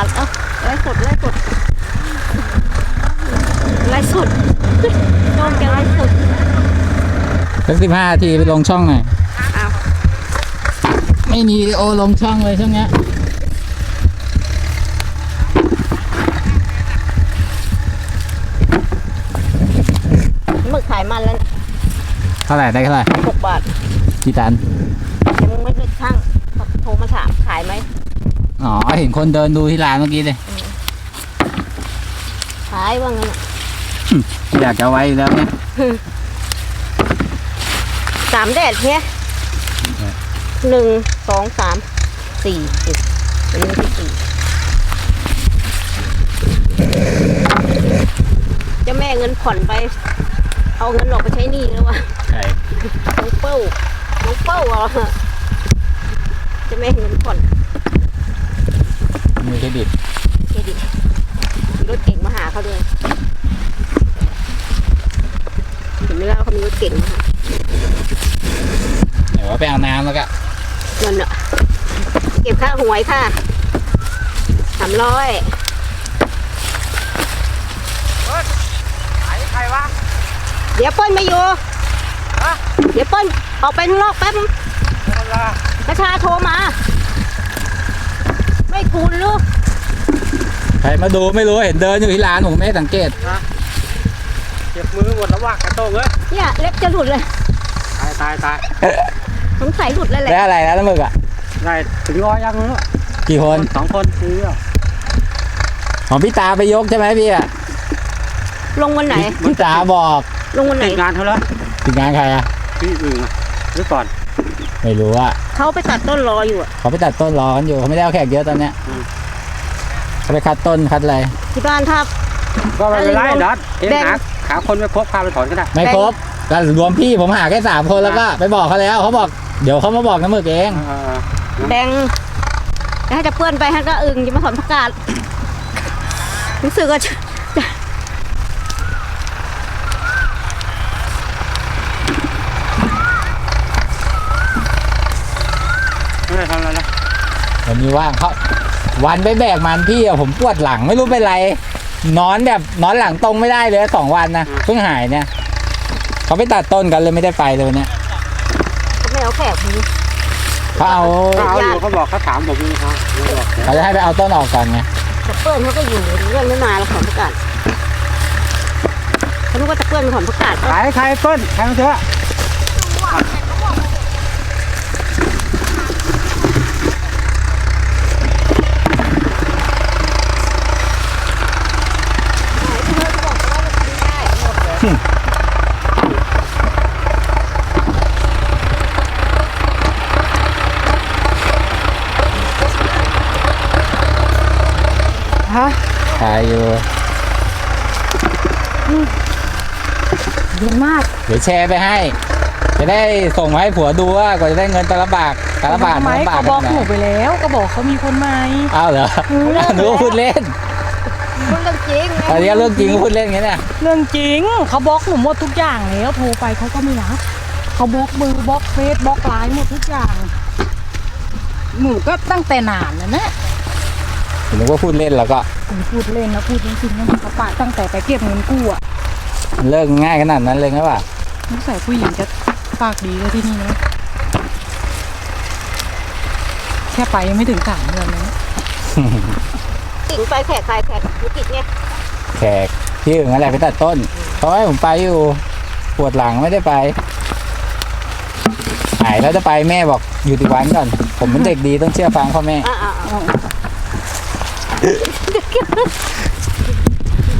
าศเอ้าไล่สดไล่สดไล่สดน้องจะไล่สดสักสิบห้าทีไปลงช่องหน่อยอ้าวไม่มีวิดีโอลงช่องเลยช่วงเนี้ยหมึกขายมันแล้วเนี่ยเท่าไหร่ได้เท่าไหร่หกบาท กี่ตัน ยังไม่ได้ช่างโทรมาถามขายไหม อ๋อ เห็นคนเดินดูที่ร้านเมื่อกี้เลยขายว่างั้นน่ะอยากจะเอาไว้อยู่แล้วเนี่ยสามแดดเพี้ยหนึ่งสองสามสี่สิบอันนี้ที่สี่เจะแม่เงินผ่อนไป เอาเงินออกไปใช้หนี้แล้ววะใช่น้องเป้าน้องเป้าอะเจะแม่เงินผ่อน มีเครดิตเครดิตมีรถเก่งมาหาเขาด้วยเห็นไหมล่ะเขามีรถเก่งมาหาเดี๋ยวว่าไปเอาน้ำแล้วก็เงินอะเก็บค่าหวยค่ะสามร้อยใครวะ เดี๋ยวเปิ้ลไม่อยู่เดี๋ยวเปิ้ลออกไปข้างนอกแป๊บประชาโทรมา ไม่คุณลูกใครมาดูไม่รู้เห็นเดินอยู่ที่ร้านผมไม่ได้สังเกตเจ็บมือหมดแล้วว่ะกระโต้งเอ้ยเนี่ยเล็บจะหลุดเลย ตายตายตายสงสัยหลุดเลยแหละได้อะไรแล้วน้ำหมึกอะได้ถึงร้อยยังเนอะกี่คนสองคนซื้ออะของพี่ตาไปยกใช่ไหมพี่อะลงวันไหนพี่ตาบอกลงวันไหนติดงานเขาแล้วทีมงานใครอะที่อื่นอะหรือก่อน ไม่รู้อะ เขาไปตัดต้นรออยู่อะเขาไปตัดต้นรอกันอยู่เขาไม่ได้เอาแขกเยอะตอนเนี้ยอืมเขาไปคัดต้นคัดอะไรที่บ้านทับก็ไม่เป็นไรอะไรนัดเองแบ่ง หาหาคนไปพบพาไปถอนก็ได้ไม่ครบก็รวมพี่ผมหาแค่สามคนแล้วก็ไปบอกเขาแล้วเขาบอกเดี๋ยวเขามาบอกน้ำหมึกเองเออแดงแล้วให้จะเปื้อนไปให้ก็อึงจะมาถอนประกาศรู้สึกว่าจะ วันนี้ว่างเขาวันไปแบกมันพี่อะผมปวดหลังไม่รู้เป็นไร นอนแบบนอนหลังตรงไม่ได้เลยสองวันนะเพิ่งหายเนี่ยเขาไปตัดต้นกันเลยไม่ได้ไปเลยวันเนี้ยเขาไม่เอาแขกคนนี้เขาเอาเขาเอาอยู่เขาบอกเขาถามผมนี่ครับไม่บอกเขาจะให้ไปเอาต้นออกก่อนไงจะเปื้อนเขาก็อยู่เรื่องไม่มาแล้วถอนประกาศเขาคิดว่าจะเปื้อนมาถอนประกาศก็ขายใครต้นใครมาเถอะ ฮะขายอยู่เย็นมาก เดี๋ยวแชร์ไปให้ จะได้ส่งมาให้ผัวดูว่ากว่าจะได้เงินแต่ละบาทแต่ละบาททำไมแต่ละบาทเขาบอกเป็นหนูไงไปแล้ว ก็บอกเขามีคนใหม่อ้าวเหรอหนูก็พูดเล่น พูดเรื่องจริงตอนนี้เรื่องจริงก็พูดเล่นงั้นเนี่ยเรื่องจริงเขาบล็อกหนูหมดทุกอย่างแล้วโทรไปเขาก็ไม่รับเขาบล็อกมือบล็อกเฟซบล็อกไลน์หมดทุกอย่าง หนูก็ตั้งแต่นานแล้วนะหนูก็พูดเล่นแล้วก็หนูพูดเล่นนะพูดจริงๆนะเขาปะตั้งแต่ไปเก็บเงินกู้อะเลิกง่ายขนาดนั้นเลยไงวะนิสัยผู้หญิงจะปากดีเลยที่นี่นะแค่ไปยังไม่ถึงสามเดือนเลย นะกินไปแขกใครแขกธุรกิจเนี่ยแขกที่อื่นอะไรไปตัดต้นเขาให้ผมไปอยู่ปวดหลังไม่ได้ไปหายแล้วจะไปแม่บอกอยู่ติวันก่อน ผมเป็นเด็กดีต้องเชื่อฟังพ่อแม่อ่าอ่าอ่า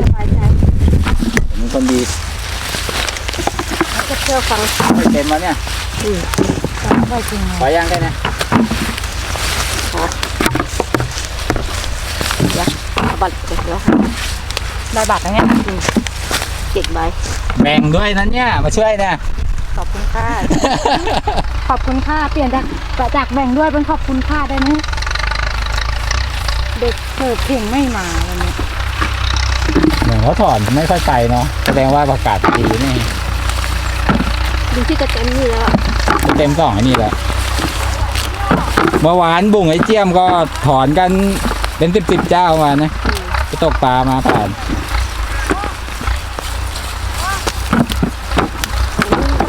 สบายใจผมเป็นคนดีจะเชื่อฟังไม่เต็มแล้วเนี่ยได้จริงไหมขอยังได้นะ เอาบัตรเก็บแล้วได้บัตรแล้วเนี่ยเจ็ดใบแบ่งด้วยนั้นเนี่ย มาช่วยเนี่ย ขอบคุณค่ะ ขอบคุณค่าเปลี่ยนจากจากแบ่งด้วยเป็นขอบคุณค่าได้ไหมเด็กเสิร์ฟเก่งไม่มาวันนี้เหมือนเขาถอนไม่ค่อยไปเนาะแสดงว่าประกาศดีนี่ดูที่จะเต็มนี่แล้วอะเต็มสองไอ้นี่แหละเมื่อวานบุ่งไอ้เจียมก็ถอนกัน เป็นสิบสิบเจ้ามานะไปตกปลามาผ่าน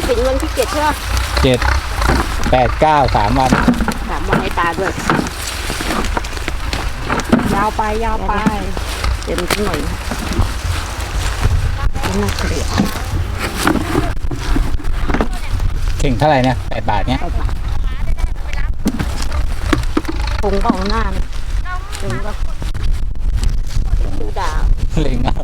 ถึงวันที่เจ็ดใช่ไหมเจ็ดแปดเก้าสามวันถามวันให้ตาด้วย ยาวไปยาวไปเดี๋ยวมันขึ้นหน่อยน่าเกลียดเข่งเท่าไหร่เนี่ยแปดบาทเนี้ยคงเบาหน้าเนี่ย ถึงก็ดูดาวเล็งเอา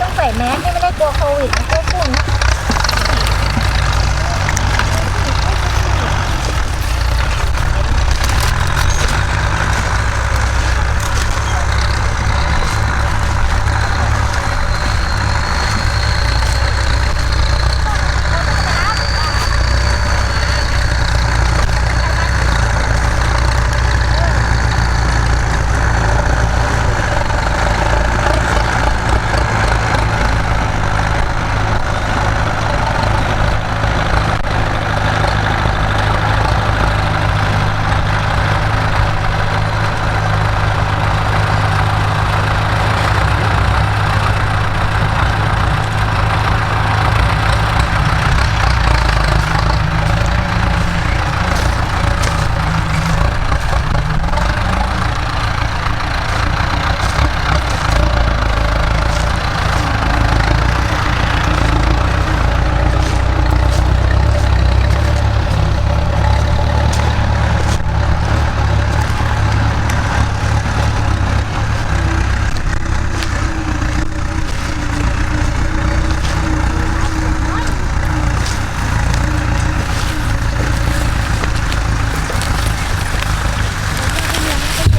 ต้องใส่แมสนี่ไม่ได้กลัวโควิดนะกลัวฝุ่น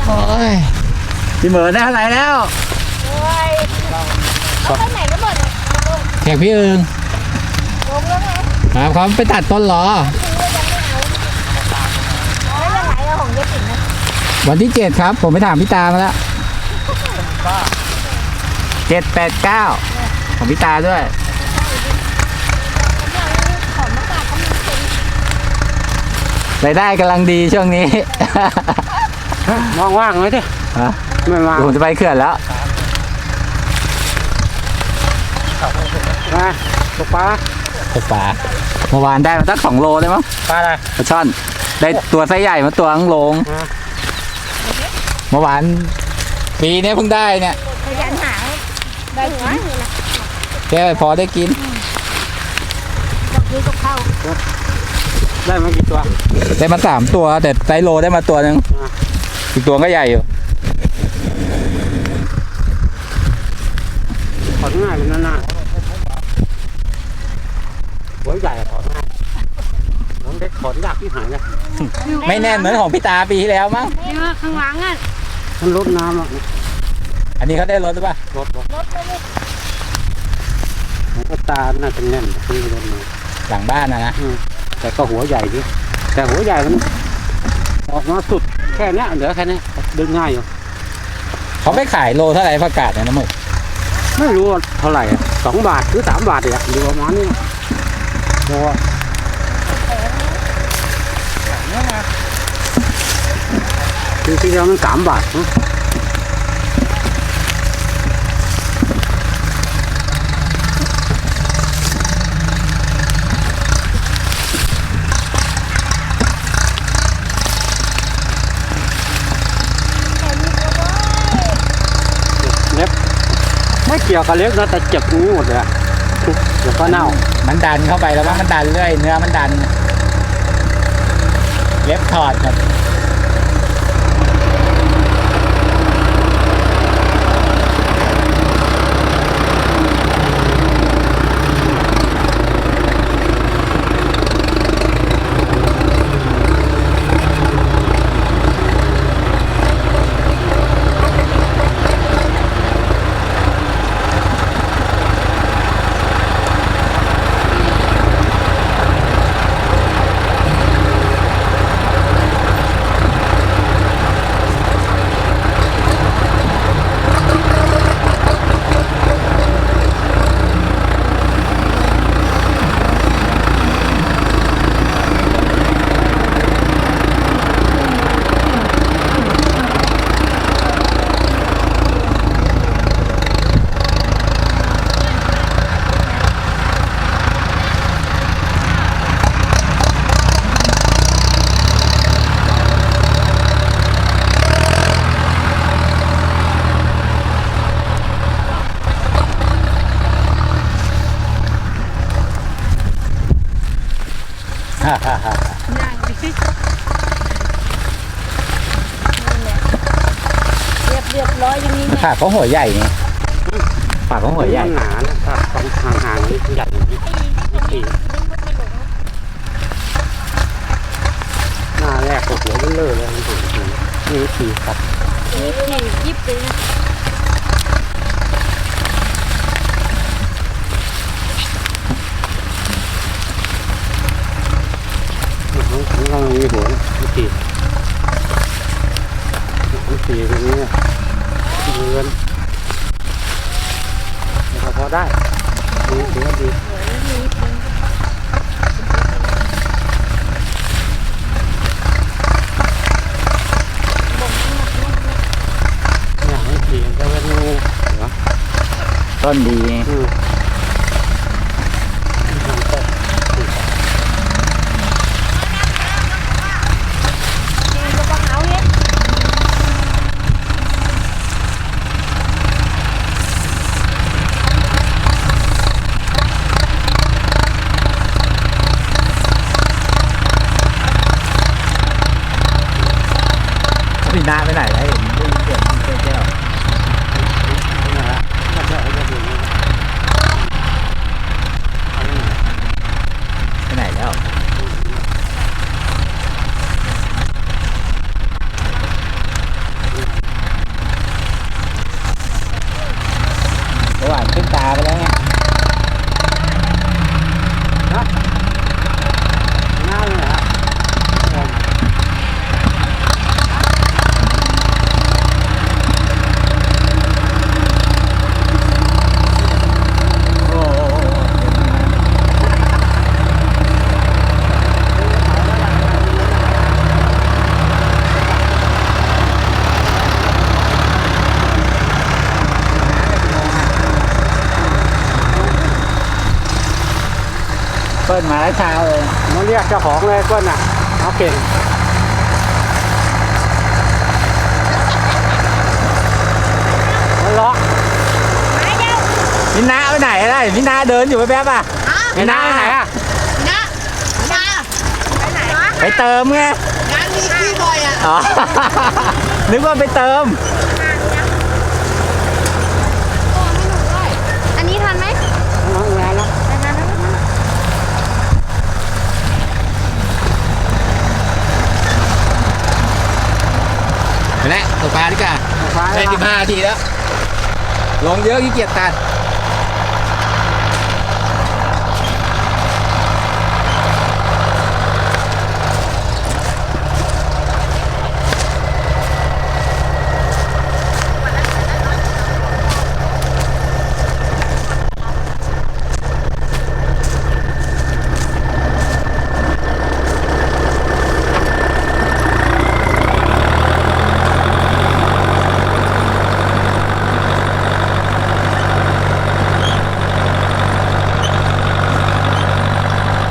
โอ้ย พี่เหมือนได้เท่าไหร่แล้วไปไหนก็หมดแขกพี่เอิงลงแล้วไงครับเขาไปตัดต้นล้อแล้วยังไงอะของเยติ่งนะวันที่เจ็ดครับ ผมไปถามพี่ตามาแล้วเจ็ดแปดเก้าของพี่ตาด้วย ของมะกาดเขามีเป็นรายได้กำลังดีช่วงนี้ว่างๆเลยดิฮะ ไม่ว่างเดี๋ยวผมจะไปเขื่อนแล้ว มาตกปลาตกปลาเมื่อวานได้มาสักสองโลได้มั้งปลาอะไรปลาช่อน ได้ตัวไซส์ใหญ่มาตัวข้างโลงอ่าเมื่อวานปีนี้เพิ่งได้เนี่ยพยันหางได้หัวแค่พอได้กินซื้อกับข้าวได้มากี่ตัว ได้มาสามตัว แต่ไซส์โลได้มาตัวหนึ่งอ่าอีกตัวก็ใหญ่อยู่ อดง่ายเป็นหน้าหัวใหญ่อะถอดง่ายผมได้ถอดยากที่หายเลยไม่แน่นเหมือนของพี่ตาปีที่แล้วมั้งนี่ว่าข้างหลังอะมันลดน้ำอะอันนี้เขาได้รถหรือเปล่าลดลดผมก็ตาน่าจะแน่นขึ้นลดน้หลังบ้านนะนะำแต่ก็หัวใหญ่ดิแต่หัวใหญ่มันออกมาสุดแค่เนี้ยเหลือแค่เนี้ยดึงง่ายอยู่เขาไปขายโลเท่าไหร่ประกาศเนี่ยนะหมึก ไม่รู้ว่าเท่าไหร่อะสองบาทหรือสามบาทเนี่ยอยู่ประมาณนี้เพราะว่าคือที่แล้วมันสามบาทนะ ไม่เกี่ยวกับเล็บนะแต่เจ็บงูหมดเลยอะเดี๋ยวก็เน่ามันดันเข้าไปแล้วมั้งมันดันเรื่อยเนื้อมันดัน เล็บถอดครับ ย่างดิเรียบเรียบร้อยอย่างนี้เนี่ยปากเขาหัวใหญ่ไงปากเขาหัวใหญ่มันหนานะถ้าต้องห่างๆนี่ใหญ่อย่างนี้นี่สี่หน้าแรกก็หัวเบลอเลยมันถึงนี่สี่ครับยิบเนี่ยยิบเลยขอ งของเรามีหัวนะนี่สี่นี่สี่ตรงนี้นะเงินแล้วก็พอได้ดีถือว่าดีเนี่ยนี่สี่จะเป็นงูเหรอต้นดีไง อืม กระเป๋าเนี่ย พี่นาไปไหนแล้วเห็นได้ยินเสียงพี่แก้ว นี่แหละก็จะเอาจะดูนี่เอาไปไหน ไปไหนแล้วหวานขึ้นตาไปแล้วไง หน้าเลยฮะเออ โอ้โห เปิดมาแล้วเช้าเลยมาเรียกเจ้าของเลยเพื่อนน่ะเอาเก่งมันเลาะพี่นาไปไหนอะไรพี่นาเดินอยู่แป๊บๆอะไอ้น้าไปไหนอะนะมาไปไหนวะไปเติมไงงานมีที่บ่อยอะอ๋อนึกว่าไปเติม อันนี้ทันไหม น้องแวนแล้ว ไปแล้วตกปลาดีกว่าฟ้าได้สิบห้านาทีแล้ว ลงเยอะขี้เกียจตัดเ